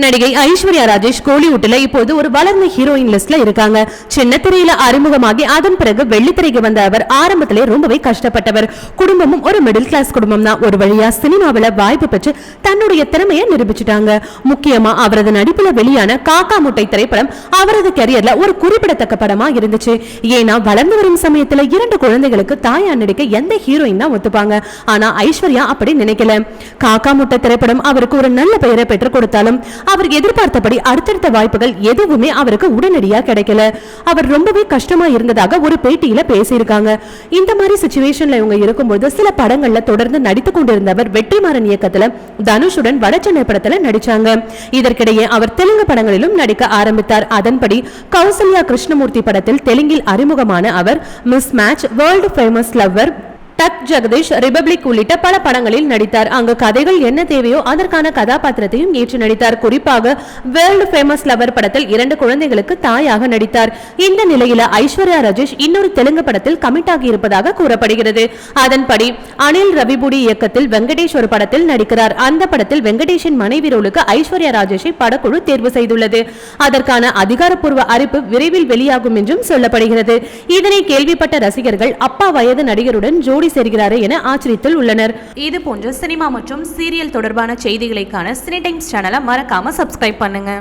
நடிகை ஐஸ்வர்யா ராஜேஷ் கோலிவுட்ல இப்போது ஒரு வளர்ந்த ஹீரோயின் லிஸ்ட்ல இருக்காங்க. சின்ன திரையில அறிமுகமாகி அதன் பிறகு வெள்ளித்திரைக்கு வந்த அவர் ஆரம்பத்திலே ரொம்பவே கஷ்டப்பட்டவர். குடும்பமும் ஒரு மிடில் கிளாஸ் குடும்பம் தான் ஒரு வழியா சினிமாவில வாய்ப்பு பெற்று தன்னுடைய திறமையை நிரூபிச்சிட்டாங்க. முக்கியமா அவரது நடிப்புல வெளியான காக்கா முட்டை திரைப்படம் அவரது கரியர்ல ஒரு குறிப்பிடத்தக்க படமா இருந்துச்சு. ஏன்னா வளர்ந்து வரும் சமயத்துல இரண்டு குழந்தைகளுக்கு தாயா நடிக்க எந்த ஹீரோயின் தான் ஒத்துப்பாங்க. ஆனா ஐஸ்வர்யா அப்படி நினைக்கல. காக்கா முட்டை திரைப்படம் அவருக்கு ஒரு நல்ல பெயரை பெற்றுக் கொடுத்தாலும் அவர் எதிர்பார்த்தபடி அடுத்தடுத்த வாய்ப்புகள் எதுவுமே அவருக்கு உடனடியா கிடைக்கல. அவர் ரொம்பவே கஷ்டமா இருந்ததாக ஒரு பேட்டியில பேசியிருக்காங்க. இந்த மாதிரி சுச்சுவேஷன்ல இவங்க இருக்கும்போது சில படங்கள்ல தொடர்ந்து நடித்து கொண்டிருந்தவர் வெற்றிமாறன் இயக்கத்துல தனுஷ் வட வடச்சென்னை படத்துல நடிச்சாங்க. இதற்கிடையே அவர் தெலுங்கு படங்களிலும் நடிக்க ஆரம்பித்தார். அதன்படி கௌசல்யா கிருஷ்ணமூர்த்தி படத்தில் தெலுங்கில் அறிமுகமான அவர் miss match world famous lover tuck Jagadish republic உள்ளிட்ட பல படங்களில் நடித்தார். அங்கு கதைகள் என்ன தேவையோ அதற்கான கதாபாத்திரத்தையும் ஏற்று நடித்தார். குறிப்பாக வேர்ல்டு ஃபேமஸ் லவர் படத்தில் இரண்டு குழந்தைகளுக்கு தாயாக நடித்தார். இந்த நிலையில ஐஸ்வர்யா ரஜேஷ் இன்னொரு தெலுங்கு படத்தில் கமிட் ஆகி இருப்பதாக கூறப்படுகிறது. அதன்படி அனில் ரவிபுடி இயக்கத்தில் வெங்கடேஷ் ஒரு படத்தில் நடிக்கிறார். அந்த படத்தில் வெங்கடேஷின் மனைவி ரோலுக்கு ஐஸ்வர்யா ராஜேஷை படக்குழு தேர்வு செய்துள்ளது. அதற்கான அதிகாரப்பூர்வ அறிவிப்பு விரைவில் வெளியாகும் என்றும் சொல்லப்படுகிறது. இதனை கேள்விப்பட்ட ரசிகர்கள் அப்பா வயது நடிகருடன் ஜோடி சேர்கிறாரே என ஆச்சரியத்தில் உள்ளனர். இது போன்ற சினிமா மற்றும் சீரியல் தொடர்பான செய்திகளைக்கான சினி டைம்ஸ் சேனலை மறக்காம சப்ஸ்கிரைப் பண்ணுங்க.